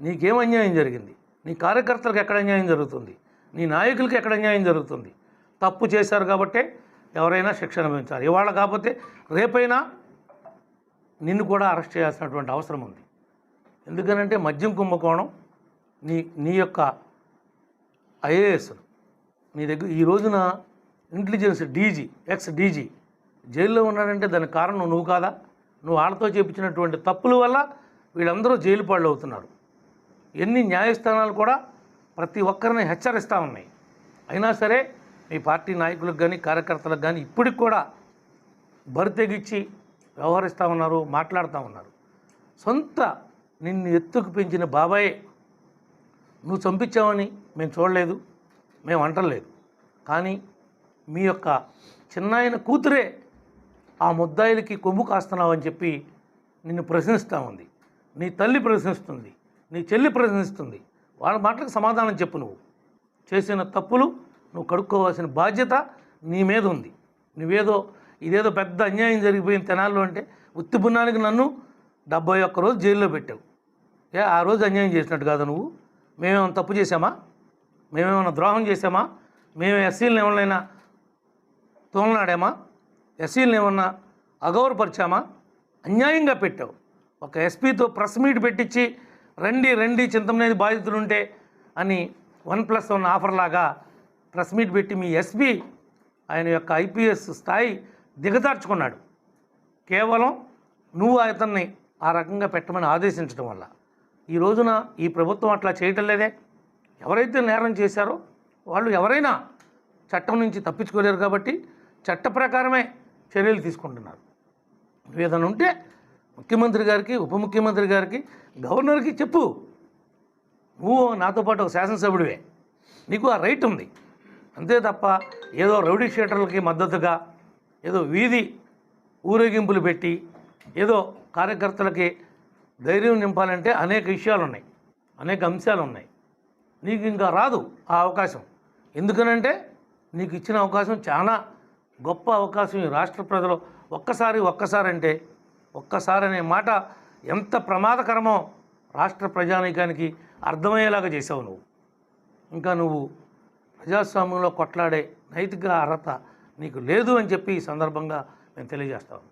నీకేం అన్యాయం జరిగింది? నీ కార్యకర్తలకు ఎక్కడ అన్యాయం జరుగుతుంది? నీ నాయకులకు ఎక్కడ అన్యాయం జరుగుతుంది? తప్పు చేశారు కాబట్టే ఎవరైనా శిక్ష అనుభవించాలి. ఇవాళ కాకపోతే రేపైనా నిన్ను కూడా అరెస్ట్ చేయాల్సినటువంటి అవసరం ఉంది. ఎందుకనంటే మద్యం కుంభకోణం నీ నీ యొక్క ఐఏఎస్ నీ దగ్గర ఈ రోజున ఇంటెలిజెన్స్ డీజీ ఎక్స్ డీజీ జైల్లో ఉన్నాడంటే దానికి కారణం నువ్వు కాదా? నువ్వు వాళ్ళతో చేపించినటువంటి తప్పుల వల్ల వీళ్ళందరూ జైలు పాళ్ళు అవుతున్నారు ఎన్ని న్యాయస్థానాలు కూడా ప్రతి ఒక్కరిని హెచ్చరిస్తూ ఉన్నాయి. అయినా సరే మీ పార్టీ నాయకులకు కానీ కార్యకర్తలకు కానీ ఇప్పటికి కూడా బరితెగిచ్చి వ్యవహరిస్తూ ఉన్నారు మాట్లాడుతూ ఉన్నారు. సొంత నిన్ను ఎత్తుకు పెంచిన బాబాయే నువ్వు చంపించావని మేము చూడలేదు మేము అంటలేదు. కానీ మీ యొక్క చిన్నాయన కూతురే ఆ ముద్దాయిలకి కొమ్ము కాస్తున్నావని చెప్పి నిన్ను ప్రశ్నిస్తూ ఉంది. నీ తల్లి ప్రశ్నిస్తుంది. నీ చెల్లి ప్రశ్నిస్తుంది. వాళ్ళ మాటలకు సమాధానం చెప్పు నువ్వు. చేసిన తప్పులు నువ్వు కడుక్కోవాల్సిన బాధ్యత నీ మీద ఉంది. నువ్వేదో ఇదేదో పెద్ద అన్యాయం జరిగిపోయిన తెనాల్లో అంటే ఉత్తిపున్నానికి నన్ను డెబ్బై ఒక్క రోజు జైల్లో పెట్టావు. ఏ ఆ రోజు అన్యాయం చేసినట్టు కాదు నువ్వు? మేమేమైనా తప్పు చేసామా మేమేమైనా ద్రోహం చేసామా మేము ఎస్సీలను ఏమైనా తోలనాడామా? ఎస్సీలను ఏమన్నా అగౌరవపరిచామా? అన్యాయంగా పెట్టావు. ఒక ఎస్పీతో ప్రెస్ మీట్ పెట్టించి రండి రండి చింతమనేది బాధితులుంటే అని వన్ ప్లస్ వన్ ఆఫర్ లాగా ప్రెస్ మీట్ పెట్టి మీ ఎస్పీ ఆయన యొక్క ఐపీఎస్ స్థాయి దిగదార్చుకున్నాడు కేవలం నువ్వు అతన్ని ఆ రకంగా పెట్టమని ఆదేశించడం వల్ల. ఈ రోజున ఈ ప్రభుత్వం అట్లా చేయటం లేదే. ఎవరైతే నేరం చేశారో వాళ్ళు ఎవరైనా చట్టం నుంచి తప్పించుకోలేరు కాబట్టి చట్ట ప్రకారమే చర్యలు తీసుకుంటున్నారు. ఏదైనా ఉంటే ముఖ్యమంత్రి గారికి ఉప ముఖ్యమంత్రి గారికి గవర్నర్కి చెప్పు. నువ్వు నాతో పాటు ఒక శాసనసభ్యుడివే. నీకు ఆ రైట్ ఉంది. అంతే తప్ప ఏదో రౌడీ షీటర్లకి మద్దతుగా ఏదో వీధి ఊరేగింపులు పెట్టి ఏదో కార్యకర్తలకి ధైర్యం నింపాలంటే అనేక విషయాలు ఉన్నాయి అనేక అంశాలు ఉన్నాయి నీకు ఇంకా రాదు ఆ అవకాశం. ఎందుకనంటే నీకు ఇచ్చిన అవకాశం చాలా గొప్ప అవకాశం ఈ రాష్ట్ర ప్రజలు ఒక్కసారి ఒక్కసారి అంటే ఒక్కసారి అనే మాట ఎంత ప్రమాదకరమో రాష్ట్ర ప్రజానీకానికి అర్థమయ్యేలాగా చేసావు నువ్వు. ఇంకా నువ్వు ప్రజాస్వామ్యంలో కొట్లాడే నైతిక అర్హత నీకు లేదు అని చెప్పి ఈ సందర్భంగా మేము తెలియజేస్తాము